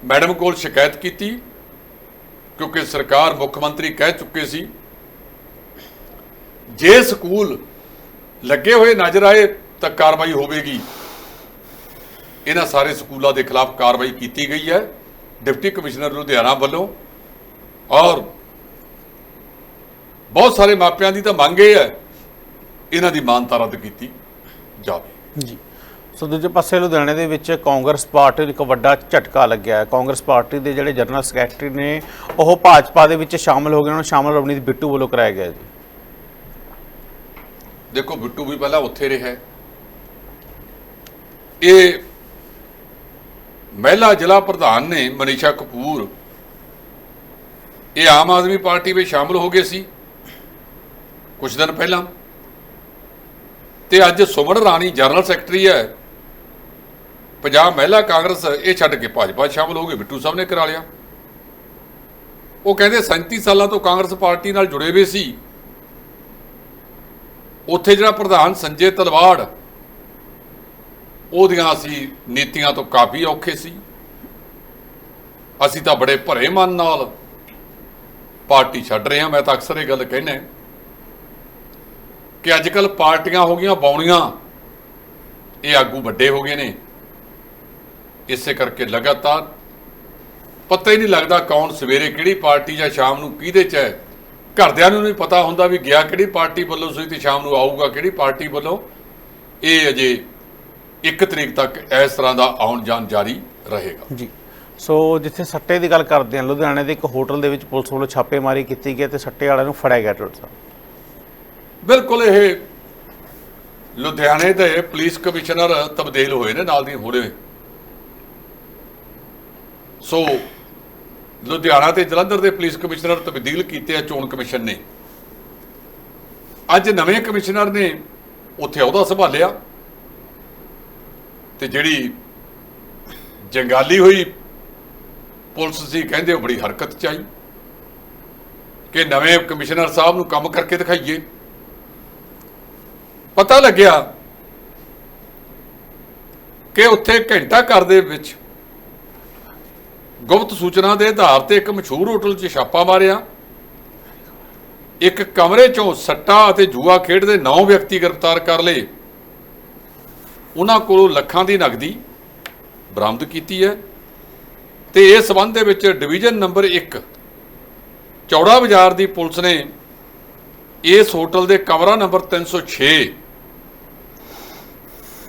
ਮੈਡਮ ਕੋਲ ਸ਼ਿਕਾਇਤ ਕੀਤੀ, ਕਿਉਂਕਿ ਸਰਕਾਰ ਮੁੱਖ ਮੰਤਰੀ ਕਹਿ ਚੁੱਕੇ ਸੀ, ਜੇ ਸਕੂਲ ਲੱਗੇ ਹੋਏ ਨਜ਼ਰ ਆਏ ਤਾਂ ਕਾਰਵਾਈ ਹੋਵੇਗੀ। ਇਹਨਾਂ ਸਾਰੇ ਸਕੂਲਾਂ ਦੇ ਖਿਲਾਫ ਕਾਰਵਾਈ ਕੀਤੀ ਗਈ ਹੈ। ਡਿਪਟੀ ਕਮਿਸ਼ਨਰ ਲੁਧਿਆਣਾ ਵੱਲੋਂ ਔਰ ਬਹੁਤ ਸਾਰੇ ਮਾਪਿਆਂ ਦੀ ਤਾਂ ਮੰਗ ਇਹ ਹੈ, ਇਹਨਾਂ ਦੀ ਮਾਨਤਾ ਰੱਦ ਕੀਤੀ ਜਾਵੇ। ਜੀ। ਸੋ ਦੂਜੇ ਪਾਸੇ ਲੁਧਿਆਣੇ ਦੇ ਵਿੱਚ ਕਾਂਗਰਸ ਪਾਰਟੀ ਨੂੰ ਇੱਕ ਵੱਡਾ ਝਟਕਾ ਲੱਗਿਆ ਹੈ। ਕਾਂਗਰਸ ਪਾਰਟੀ ਦੇ ਜਿਹੜੇ ਜਨਰਲ ਸੈਕਟਰੀ ਨੇ, ਉਹ ਭਾਜਪਾ ਦੇ ਵਿੱਚ ਸ਼ਾਮਲ ਹੋ ਗਏ। ਉਹਨਾਂ ਨੂੰ ਸ਼ਾਮਲ ਰਵਨੀਤ ਬਿੱਟੂ ਵੱਲੋਂ ਕਰਾਇਆ ਗਿਆ ਜੀ। ਦੇਖੋ, ਬਿੱਟੂ ਵੀ ਪਹਿਲਾਂ ਉੱਥੇ ਰਿਹਾ ਇਹ ਮਹਿਲਾ ਜ਼ਿਲ੍ਹਾ ਪ੍ਰਧਾਨ ਨੇ, ਮਨੀਸ਼ਾ ਕਪੂਰ, ਇਹ ਆਮ ਆਦਮੀ ਪਾਰਟੀ ਵਿੱਚ ਸ਼ਾਮਲ ਹੋ ਗਏ ਸੀ ਕੁਝ ਦਿਨ ਪਹਿਲਾਂ। ਤੇ ਅੱਜ ਸੁਮਨ ਰਾਣੀ ਜਨਰਲ ਸੈਕਟਰੀ ਹੈ। ਪੰਜਾਬ ਮਹਿਲਾ ਕਾਂਗਰਸ, ਇਹ ਛੱਡ ਕੇ ਭਾਜਪਾ 'ਚ ਸ਼ਾਮਲ ਹੋ ਗਈ ਬਿੱਟੂ ਸਾਹਿਬ ਨੇ ਕਰਾ ਲਿਆ। ਉਹ ਕਹਿੰਦੇ 37 ਸਾਲਾਂ ਤੋਂ ਕਾਂਗਰਸ ਪਾਰਟੀ ਨਾਲ ਜੁੜੇ ਹੋਏ ਸੀ। ਉੱਥੇ ਜਿਹੜਾ ਪ੍ਰਧਾਨ ਸੰਜੇ ਤਲਵਾੜ, ਉਹਦੀਆਂ ਅਸੀਂ ਨੀਤੀਆਂ ਤੋਂ ਕਾਫੀ ਔਖੇ ਸੀ। ਅਸੀਂ ਤਾਂ ਬੜੇ ਭਰੇ ਮਨ ਨਾਲ ਪਾਰਟੀ ਛੱਡ ਰਹੇ ਹਾਂ, ਮੈਂ ਤਾਂ ਅਕਸਰ ਇਹ ਗੱਲ ਕਹਿੰਦਾ ਕਿ ਅੱਜ ਕੱਲ ਪਾਰਟੀਆਂ ਹੋ ਗਈਆਂ, ਬੌਣੀਆਂ, ਇਹ ਆਗੂ ਵੱਡੇ ਹੋ ਗਏ ਨੇ। ਇਸੇ ਕਰਕੇ ਲਗਾਤਾਰ ਪਤਾ ਹੀ ਨਹੀਂ ਲੱਗਦਾ ਕੌਣ ਸਵੇਰੇ ਕਿਹੜੀ ਪਾਰਟੀ ਜਾਂ ਸ਼ਾਮ ਨੂੰ ਕਿਹਦੇ ਚ ਹੈ। ਘਰਦਿਆਂ ਨੂੰ ਨਹੀਂ ਪਤਾ ਹੁੰਦਾ ਵੀ ਗਿਆ ਕਿਹੜੀ ਪਾਰਟੀ ਵੱਲੋਂ ਸੀ ਤੇ ਸ਼ਾਮ ਨੂੰ ਆਊਗਾ ਕਿਹੜੀ ਪਾਰਟੀ ਵੱਲੋਂ। ਇਹ ਅਜੇ 1 ਤਰੀਕ ਤੱਕ ਇਸ ਤਰ੍ਹਾਂ ਦਾ ਆਉਣ ਜਾਣ ਜਾਰੀ ਰਹੇਗਾ। ਜੀ। ਸੋ ਜਿੱਥੇ ਸੱਟੇ ਦੀ ਗੱਲ ਕਰਦੇ ਹਾਂ ਲੁਧਿਆਣੇ ਦੇ ਇੱਕ ਹੋਟਲ ਦੇ ਵਿੱਚ ਪੁਲਿਸ ਵੱਲੋਂ ਛਾਪੇਮਾਰੀ ਕੀਤੀ ਗਈ ਤੇ ਸੱਟੇ ਵਾਲਿਆਂ ਨੂੰ ਫੜਿਆ ਗਿਆ ਟੋਟਲ ਬਿਲਕੁਲ ਇਹ ਲੁਧਿਆਣੇ ਦੇ ਪੁਲਿਸ ਕਮਿਸ਼ਨਰ ਤਬਦੀਲ ਹੋਏ ਨੇ ਨਾਲ ਦੀ ਹੋਰੇ ਸੋ ਲੁਧਿਆਣਾ ਤੇ ਜਲੰਧਰ ਦੇ ਪੁਲਿਸ ਕਮਿਸ਼ਨਰ ਤਬਦੀਲ ਕੀਤੇ ਆ, ਚੋਣ ਕਮਿਸ਼ਨ ਨੇ। ਅੱਜ ਨਵੇਂ ਕਮਿਸ਼ਨਰ ਨੇ ਉੱਥੇ ਅਹੁਦਾ ਸੰਭਾਲਿਆ। ਤੇ ਜਿਹੜੀ ਜੰਗਾਲੀ ਹੋਈ, ਪੁਲਿਸ ਸੀ ਕਹਿੰਦੇ ਉਹ ਬੜੀ ਹਰਕਤ ਚ ਆਈ। ਕਿ ਨਵੇਂ ਕਮਿਸ਼ਨਰ ਸਾਹਿਬ ਨੂੰ ਕੰਮ ਕਰਕੇ ਦਿਖਾਈਏ। ਪਤਾ ਲੱਗਿਆ ਕਿ ਉੱਥੇ ਘੰਟਾ ਘਰ ਦੇ ਵਿੱਚ ਗੁਪਤ ਸੂਚਨਾ ਦੇ ਆਧਾਰ ਤੇ ਇੱਕ ਮਸ਼ਹੂਰ ਹੋਟਲ 'ਚ ਛਾਪਾ ਮਾਰਿਆ। ਇੱਕ ਕਮਰੇ 'ਚੋਂ ਸੱਟਾ ਅਤੇ ਜੂਆ ਖੇਡਦੇ 9 ਵਿਅਕਤੀ ਗ੍ਰਿਫਤਾਰ ਕਰ ਲਏ। ਉਹਨਾਂ ਕੋਲੋਂ ਲੱਖਾਂ ਦੀ ਨਗਦੀ ਬਰਾਮਦ ਕੀਤੀ ਹੈ ਤੇ ਇਸ ਸਬੰਧ ਦੇ ਵਿੱਚ ਡਿਵੀਜ਼ਨ ਨੰਬਰ 1 ਚੌੜਾ ਬਾਜ਼ਾਰ ਦੀ ਪੁਲਿਸ ਨੇ ਇਸ ਹੋਟਲ ਦੇ ਕਮਰਾ ਨੰਬਰ 306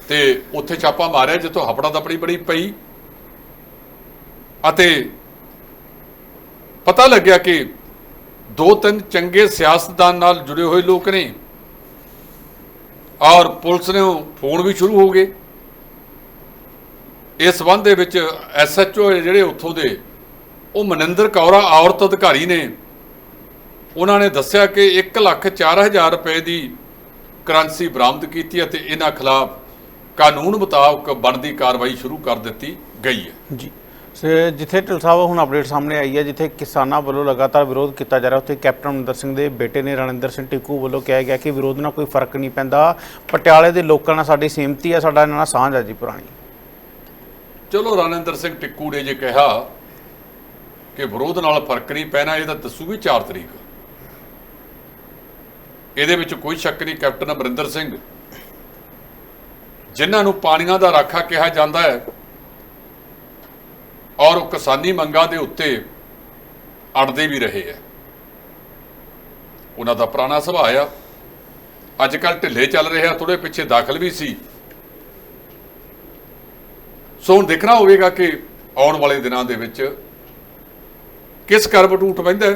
ਤੇ ਉੱਥੇ ਛਾਪਾ ਮਾਰਿਆ, ਜਿੱਥੋਂ ਹਫੜਾ ਦਪੜੀ ਬੜੀ ਪਈ। ਅਤੇ ਪਤਾ ਲੱਗਿਆ ਕਿ ਦੋ ਤਿੰਨ ਚੰਗੇ ਸਿਆਸਤਦਾਨ ਨਾਲ ਜੁੜੇ ਹੋਏ ਲੋਕ ਨੇ। ਔਰ ਪੁਲਿਸ ਨੇ ਉਹ ਫੋਨ ਵੀ ਸ਼ੁਰੂ ਹੋ ਗਏ। ਇਸ ਸੰਬੰਧ ਦੇ ਵਿੱਚ ਐਸਐਚਓ ਜਿਹੜੇ ਉੱਥੋਂ ਦੇ, ਉਹ ਮਨਿੰਦਰ ਕੌਰਾ ਔਰਤ ਅਧਿਕਾਰੀ ਨੇ। ਉਹਨਾਂ ਨੇ ਦੱਸਿਆ ਕਿ 1 ਲੱਖ 4000 ਰੁਪਏ ਦੀ ਕਰੰਸੀ ਬਰਾਮਦ ਕੀਤੀ ਅਤੇ ਇਹਨਾਂ ਖਿਲਾਫ ਕਾਨੂੰਨ ਮੁਤਾਬਕ ਬਣਦੀ ਕਾਰਵਾਈ ਸ਼ੁਰੂ ਕਰ ਦਿੱਤੀ ਗਈ ਹੈ। ਜੀ। ਸ- ਜਿੱਥੇ ਢਿਲ ਸਾਹਿਬ ਹੁਣ ਅਪਡੇਟ ਸਾਹਮਣੇ ਆਈ ਹੈ, ਜਿੱਥੇ ਕਿਸਾਨਾਂ ਵੱਲੋਂ ਲਗਾਤਾਰ ਵਿਰੋਧ ਕੀਤਾ ਜਾ ਰਿਹਾ, ਉੱਥੇ ਕੈਪਟਨ ਅਮਰਿੰਦਰ ਸਿੰਘ ਦੇ ਬੇਟੇ ਨੇ ਰਣਿੰਦਰ ਸਿੰਘ ਟਿੱਕੂ ਵੱਲੋਂ ਕਿਹਾ ਗਿਆ ਕਿ ਵਿਰੋਧ ਨਾਲ ਕੋਈ ਫ਼ਰਕ ਨਹੀਂ ਪੈਂਦਾ। ਪਟਿਆਲੇ ਦੇ ਲੋਕਾਂ ਨਾਲ ਸਾਡੀ ਸਹਿਮਤੀ ਹੈ, ਸਾਡਾ ਇਹਨਾਂ ਨਾਲ ਸਾਂਝ ਹੈ ਜੀ ਪੁਰਾਣੀ। ਚਲੋ, ਰਣਿੰਦਰ ਸਿੰਘ ਟਿੱਕੂ ਨੇ ਜੇ ਕਿਹਾ ਕਿ ਵਿਰੋਧ ਨਾਲ ਫ਼ਰਕ ਨਹੀਂ ਪੈਣਾ, ਇਹ ਤਾਂ ਦੱਸੂਗੀ 4 ਤਰੀਕ। ਇਹਦੇ ਵਿੱਚ ਕੋਈ ਸ਼ੱਕ ਨਹੀਂ, ਕੈਪਟਨ ਅਮਰਿੰਦਰ ਸਿੰਘ, ਜਿਨ੍ਹਾਂ ਨੂੰ ਪਾਣੀਆਂ ਦਾ ਰਾਖਾ ਕਿਹਾ ਜਾਂਦਾ ਹੈ ਔਰ ਉਹ ਕਿਸਾਨੀ ਮੰਗਾਂ ਦੇ ਉੱਤੇ ਅੜਦੇ ਵੀ ਰਹੇ ਹੈ। ਉਹਨਾਂ ਦਾ ਪੁਰਾਣਾ ਸੁਭਾਅ ਆ। ਅੱਜ ਕੱਲ ਢਿੱਲੇ ਚੱਲ ਰਿਹਾ ਥੋੜੇ ਪਿੱਛੇ ਦਾਖਲ ਵੀ ਸੀ। ਸੋ ਹੁਣ ਦੇਖਣਾ ਹੋਵੇਗਾ ਕਿ ਆਉਣ ਵਾਲੇ ਦਿਨਾਂ ਦੇ ਵਿੱਚ ਕਿਸ ਕਰਵਟ ਉੱਠ ਪੈਂਦਾ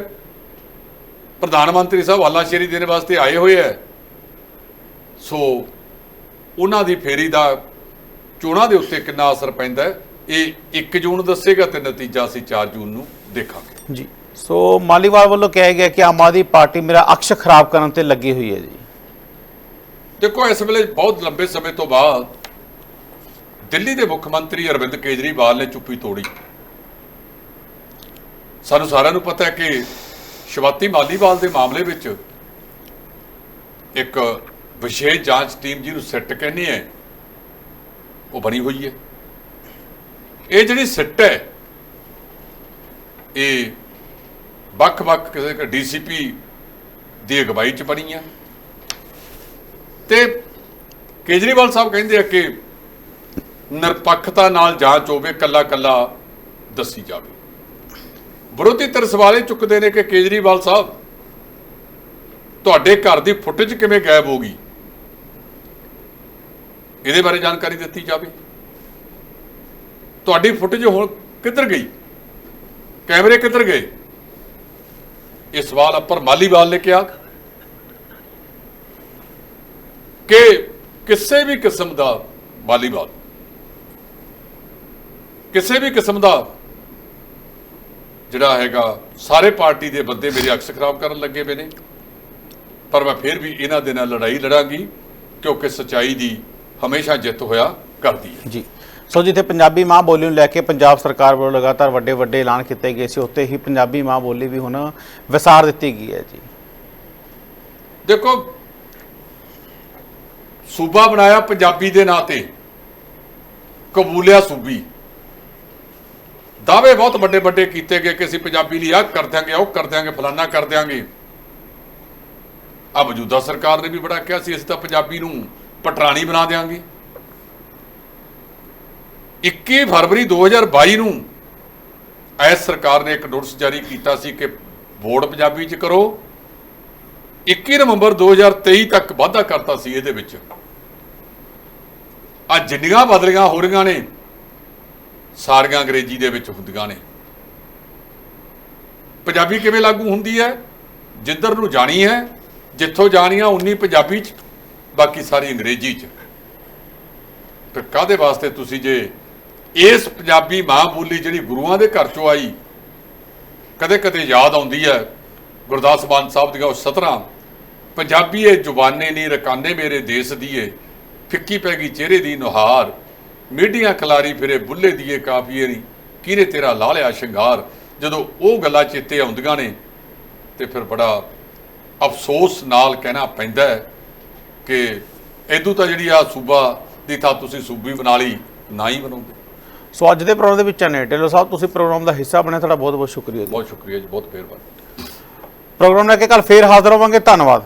ਪ੍ਰਧਾਨ ਮੰਤਰੀ ਸਾਹਿਬ ਹਾਲਾਸ਼ੇਰੀ ਦੇਣ ਵਾਸਤੇ ਆਏ ਹੋਏ ਹੈ। ਸੋ ਉਹਨਾਂ ਦੀ ਫੇਰੀ ਦਾ ਚੋਣਾਂ ਦੇ ਉੱਤੇ ਕਿੰਨਾ ਅਸਰ ਪੈਂਦਾ ਹੈ, ਇਹ 1 ਜੂਨ ਦੱਸੇਗਾ ਤੇ ਨਤੀਜਾ ਅਸੀਂ 4 ਜੂਨ ਨੂੰ ਦੇਖਾਂਗੇ। ਜੀ। ਸੋ ਮਾਲੀਵਾਲ ਵੱਲੋਂ ਕਿਹਾ ਗਿਆ ਕਿ ਆਮ ਆਦਮੀ ਪਾਰਟੀ ਮੇਰਾ ਅਕਸ਼ ਖਰਾਬ ਕਰਨ ਤੇ ਲੱਗੀ ਹੋਈ ਹੈ ਜੀ। ਦੇਖੋ ਇਸ ਵੇਲੇ ਬਹੁਤ ਲੰਬੇ ਸਮੇਂ ਤੋਂ ਬਾਅਦ ਦਿੱਲੀ ਦੇ ਮੁੱਖ ਮੰਤਰੀ ਅਰਵਿੰਦ ਕੇਜਰੀਵਾਲ ਨੇ ਚੁੱਪੀ ਤੋੜੀ। ਸਾਨੂੰ ਸਾਰਿਆਂ ਨੂੰ ਪਤਾ ਹੈ ਕਿ ਸ਼ਿਵਾਤੀ ਮਾਲੀਵਾਲ ਦੇ ਮਾਮਲੇ ਵਿੱਚ ਇੱਕ ਵਿਸ਼ੇਸ਼ ਜਾਂਚ ਟੀਮ ਜਿਹਨੂੰ ਸਿੱਟ ਕਹਿੰਦੇ ਹੈ ਉਹ ਬਣੀ ਹੋਈ ਹੈ। ਇਹ ਜਿਹੜੀ ਸਿੱਟ ਹੈ, ਇਹ ਵੱਖ-ਵੱਖ ਕਿਸੇ ਡੀਸੀਪੀ ਦੀ ਅਗਵਾਈ ਚ ਬਣੀ ਹੈ ਤੇ ਕੇਜਰੀਵਾਲ ਸਾਹਿਬ ਕਹਿੰਦੇ ਆ ਕਿ ਨਿਰਪੱਖਤਾ ਨਾਲ ਜਾਂਚ ਹੋਵੇ ਕੱਲਾ ਕੱਲਾ ਦੱਸੀ ਜਾਵੇ। ਵਿਰੋਧੀ ਧਿਰ ਸਵਾਲ ਇਹ ਚੁੱਕਦੇ ਨੇ ਕਿ ਕੇਜਰੀਵਾਲ ਸਾਹਿਬ, ਤੁਹਾਡੇ ਘਰ ਦੀ ਫੁਟੇਜ ਕਿਵੇਂ ਗਾਇਬ ਹੋ ਗਈ? ਇਹਦੇ ਬਾਰੇ ਜਾਣਕਾਰੀ ਦਿੱਤੀ ਜਾਵੇ। ਤੁਹਾਡੀ ਫੁਟੇਜ ਹੁਣ ਕਿੱਧਰ ਗਈ? ਕੈਮਰੇ ਕਿੱਧਰ ਗਏ? ਇਹ ਸਵਾਲ ਉੱਪਰ ਮਾਲੀਵਾਲ ਨੇ ਕਿਹਾ ਕਿ ਕਿਸੇ ਵੀ ਕਿਸਮ ਦਾ ਵਾਲੀਬਾਲ ਕਿਸੇ ਵੀ ਕਿਸਮ ਦਾ ਜਿਹੜਾ ਹੈਗਾ, ਸਾਰੇ ਪਾਰਟੀ ਦੇ ਬੰਦੇ ਮੇਰੇ ਅਕਸ ਖਰਾਬ ਕਰਨ ਲੱਗੇ ਪਏ ਨੇ। ਪਰ ਮੈਂ ਫਿਰ ਵੀ ਇਹਨਾਂ ਦੇ ਨਾਲ ਲੜਾਈ ਲੜਾਂਗੀ ਕਿਉਂਕਿ ਸਚਾਈ ਦੀ ਹਮੇਸ਼ਾ ਜਿੱਤ ਹੋਇਆ ਕਰਦੀ ਹੈ। ਜੀ। ਸੋ ਜਿੱਥੇ ਪੰਜਾਬੀ ਮਾਂ ਬੋਲੀ ਨੂੰ ਲੈ ਕੇ ਪੰਜਾਬ ਸਰਕਾਰ ਵੱਲੋਂ ਲਗਾਤਾਰ ਵੱਡੇ ਵੱਡੇ ਐਲਾਨ ਕੀਤੇ ਗਏ ਸੀ, ਉੱਥੇ ਹੀ ਪੰਜਾਬੀ ਮਾਂ ਬੋਲੀ ਵੀ ਹੁਣ ਵਿਸਾਰ ਦਿੱਤੀ ਗਈ ਹੈ ਜੀ। ਦੇਖੋ, ਸੂਬਾ ਬਣਾਇਆ ਪੰਜਾਬੀ ਦੇ ਨਾਂ ਤੇ, ਕਬੂਲਿਆ ਸੂਬੀ। ਦਾਅਵੇ ਬਹੁਤ ਵੱਡੇ ਵੱਡੇ ਕੀਤੇ ਗਏ ਕਿ ਅਸੀਂ ਪੰਜਾਬੀ ਲਈ ਆਹ ਕਰ ਦਿਆਂਗੇ, ਉਹ ਕਰ ਦਿਆਂਗੇ, ਫਲਾਨਾ ਕਰ ਦਿਆਂਗੇ। ਆ ਮੌਜੂਦਾ ਸਰਕਾਰ ਨੇ ਵੀ ਬੜਾ ਕਿਹਾ ਸੀ, ਅਸੀਂ ਤਾਂ ਪੰਜਾਬੀ ਨੂੰ ਪਟਰਾਣੀ ਬਣਾ ਦਿਆਂਗੇ। 21 ਫਰਵਰੀ 2022 ਨੂੰ ਐਸ ਸਰਕਾਰ ਨੇ ਇੱਕ ਨੋਟਿਸ ਜਾਰੀ ਕੀਤਾ ਸੀ ਕਿ ਬੋਰਡ ਪੰਜਾਬੀ ਚ ਕਰੋ। 21 ਨਵੰਬਰ 2023 ਤੱਕ ਵਾਧਾ ਕਰਤਾ ਸੀ ਇਹਦੇ ਵਿੱਚ। ਆ ਜਿੰਨੀਆਂ ਬਦਲੀਆਂ ਹੋ ਰਹੀਆਂ ਨੇ, ਸਾਰੀਆਂ ਅੰਗਰੇਜ਼ੀ ਦੇ ਵਿੱਚ ਹੁੰਦੀਆਂ ਨੇ। ਪੰਜਾਬੀ ਕਿਵੇਂ ਲਾਗੂ ਹੁੰਦੀ ਹੈ? ਜਿੱਧਰ ਨੂੰ ਜਾਣੀ ਹੈ, ਜਿੱਥੋਂ ਜਾਣੀ ਆ ਉਨੀ ਪੰਜਾਬੀ ਚ, ਬਾਕੀ ਸਾਰੀ ਅੰਗਰੇਜ਼ੀ ਚ। ਫਿਰ ਕਾਦੇ ਵਾਸਤੇ ਤੁਸੀਂ ਜੇ ਇਸ ਪੰਜਾਬੀ ਮਾਂ ਬੋਲੀ ਜਿਹੜੀ ਗੁਰੂਆਂ ਦੇ ਘਰ ਚੋਂ ਆਈ ਕਦੇ ਕਦੇ ਯਾਦ ਆਉਂਦੀ ਹੈ, ਗੁਰਦਾਸ ਮਾਨ ਸਾਹਿਬ ਦੀਆਂ ਉਹ ਸਤਰਾਂ, ਪੰਜਾਬੀ ਇਹ ਜ਼ੁਬਾਨੇ ਨਹੀਂ ਰਕਾਨੇ ਮੇਰੇ ਦੇਸ਼ ਦੀਏ, ਫਿੱਕੀ ਪੈ ਗਈ ਚਿਹਰੇ ਦੀ ਨੁਹਾਰ ਮੀਡੀਆਂ ਖਲਾਰੀ ਫਿਰੇ ਬੁੱਲੇ ਦੀਏ ਕਾਫੀਏ ਨਹੀਂ ਕਿਹਨੇ ਤੇਰਾ ਲਾ ਲਿਆ ਸ਼ਿੰਗਾਰ? ਜਦੋਂ ਉਹ ਗੱਲਾਂ ਚੇਤੇ ਆਉਂਦੀਆਂ ਨੇ, ਤੇ ਫਿਰ ਬੜਾ ਅਫਸੋਸ ਨਾਲ ਕਹਿਣਾ ਪੈਂਦਾ ਹੈ ਕਿ ਇਦੋਂ ਤਾਂ ਜਿਹੜੀ ਆ ਸੂਬਾ ਦੀ ਥਾਂ ਤੁਸੀਂ ਸੂਬੀ ਬਣਾ ਲਈ, ਨਾ ਹੀ ਬਣਾਉਂਦੇ ਸੋ ਅੱਜ ਦੇ ਪ੍ਰੋਗਰਾਮ ਦੇ ਵਿੱਚ ਨੇ ਢਿੱਲੋਂ ਸਾਹਿਬ ਤੁਸੀਂ ਪ੍ਰੋਗਰਾਮ ਦਾ ਹਿੱਸਾ ਬਣੇ ਤੁਹਾਡਾ ਬਹੁਤ ਬਹੁਤ ਸ਼ੁਕਰੀਆ ਜੀ। ਬਹੁਤ ਸ਼ੁਕਰੀਆ ਜੀ ਬਹੁਤ ਮਿਹਰਬਾਨੀ। ਪ੍ਰੋਗਰਾਮ ਲੈ ਕੇ ਕੱਲ ਫੇਰ ਹਾਜ਼ਰ ਹੋਵਾਂਗੇ ਧੰਨਵਾਦ।